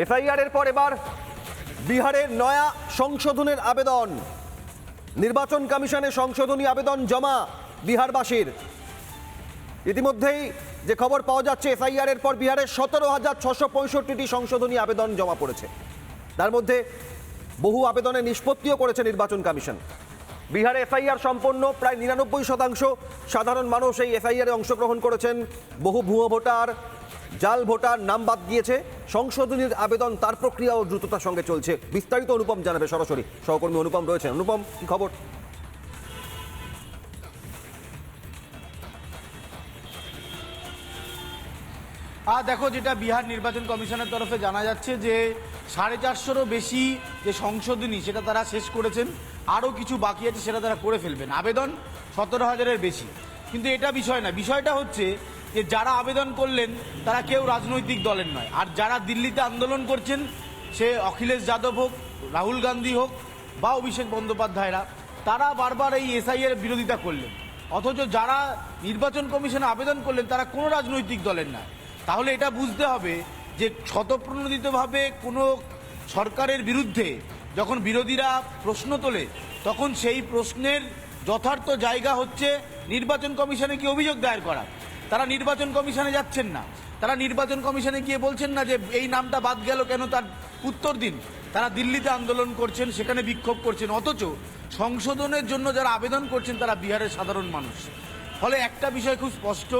FIR এর পর এবার বিহারের নয়া সংশোধনের আবেদন। নির্বাচন কমিশনে সংশোধনী আবেদন জমা বিহারবাসীর। ইতিমধ্যেই যে খবর পাওয়া যাচ্ছে এফআইআর এর পর বিহারের সতেরো হাজার ছশো পঁয়ষট্টিটি সংশোধনী আবেদন জমা পড়েছে। তার মধ্যে বহু আবেদনে নিষ্পত্তিও করেছে নির্বাচন কমিশন। বিহারে এফআইআর সম্পন্ন প্রায় নিরানব্বই শতাংশ সাধারণ মানুষ এই এফআইআরে অংশগ্রহণ করেছেন। বহু ভুয়ো ভোটার জাল ভোটার নাম বাদ দিয়েছে। সংশোধনীর আবেদন, তার প্রক্রিয়া ও দ্রুততার সঙ্গে চলছে। বিস্তারিত অনুপম জানাবে সরাসরি। সহকর্মী অনুপম রয়েছেন। অনুপম, কি খবর? আর দেখো, যেটা বিহার নির্বাচন কমিশনের তরফে জানা যাচ্ছে যে, সাড়ে চারশোরও বেশি যে সংশোধনী, সেটা তারা শেষ করেছেন। আরও কিছু বাকি আছে, সেটা তারা করে ফেলবেন। আবেদন সতেরো হাজারের বেশি। কিন্তু এটা বিষয় না। বিষয়টা হচ্ছে যে যারা আবেদন করলেন, তারা কেউ রাজনৈতিক দলের নয়। আর যারা দিল্লিতে আন্দোলন করছেন, সে অখিলেশ যাদব হোক, রাহুল গান্ধী হোক, বা অভিষেক বন্দ্যোপাধ্যায়রা, তারা বারবার এই এসআইয়ের বিরোধিতা করলেন। অথচ যারা নির্বাচন কমিশনে আবেদন করলেন, তারা কোনো রাজনৈতিক দলের না তাহলে এটা বুঝতে হবে যে স্বতঃপ্রণোদিতভাবে কোনো সরকারের বিরুদ্ধে যখন বিরোধীরা প্রশ্ন তোলে, তখন সেই প্রশ্নের যথার্থ জায়গা হচ্ছে, নির্বাচন কমিশনে কি অভিযোগ দায়ের করা? তারা নির্বাচন কমিশনে যাচ্ছেন না। তারা নির্বাচন কমিশনে গিয়ে বলছেন না যে এই নামটা বাদ গেল কেন তার উত্তর দিন। তারা দিল্লিতে আন্দোলন করছেন, সেখানে বিক্ষোভ করছেন, অথচ সংশোধনের জন্য যারা আবেদন করছেন তারা বিহারের সাধারণ মানুষ। ফলে একটা বিষয় খুব স্পষ্ট,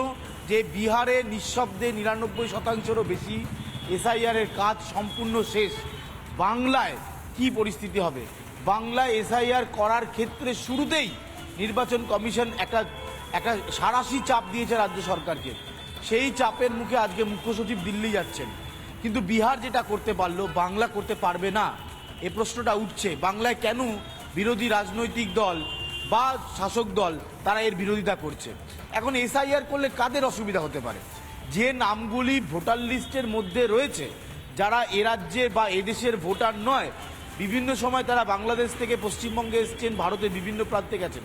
যে বিহারে নিঃশব্দে নিরানব্বই শতাংশেরও বেশি এসআইআর এর কাজ সম্পূর্ণ শেষ। বাংলায় কি পরিস্থিতি হবে? বাংলায় এসআইআর করার ক্ষেত্রে শুরুতেই নির্বাচন কমিশন একটা একটা সারাশি চাপ দিয়েছে রাজ্য সরকারকে। সেই চাপের মুখে আজকে মুখ্য সচিব দিল্লি যাচ্ছেন। কিন্তু বিহার যেটা করতে পারল, বাংলা করতে পারবে না, এ প্রশ্নটা উঠছে। বাংলায় কেন বিরোধী রাজনৈতিক দল বা শাসক দল, তারা এর বিরোধিতা করছে? এখন এসআইআর করলে কাদের অসুবিধা হতে পারে? যে নামগুলি ভোটার লিস্টের মধ্যে রয়েছে, যারা এ রাজ্যের বা এদেশের ভোটার নয়, বিভিন্ন সময় তারা বাংলাদেশ থেকে পশ্চিমবঙ্গে এসছেন, ভারতের বিভিন্ন প্রান্তে গেছেন।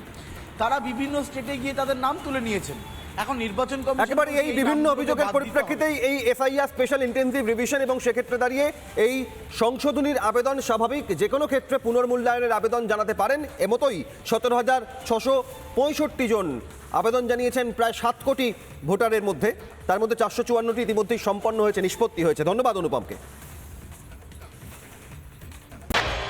তারা বিভিন্ন স্টেটে গিয়ে তাদের নাম তুলে নিয়েছেন। এখন নির্বাচন কমিশন একেবারে এই বিভিন্ন অভিযোগের। পরিপ্রেক্ষিতেই এই এফআইআর স্পেশাল ইন্টেন্সিভ রিভিশন এবং সেক্ষেত্রে দাঁড়িয়ে এই সংশোধনীর আবেদন স্বাভাবিক। যে কোনো ক্ষেত্রে পুনর্মূল্যায়নের আবেদন জানাতে পারেন। এমতোই সতেরো হাজার ছশো পঁয়ষট্টি জন। আবেদন জানিয়েছেন প্রায় সাত কোটি ভোটারের মধ্যে। তার মধ্যে চারশো চুয়ান্নটি ইতিমধ্যেই সম্পন্ন হয়েছে নিষ্পত্তি হয়েছে। ধন্যবাদ অনুপমকে।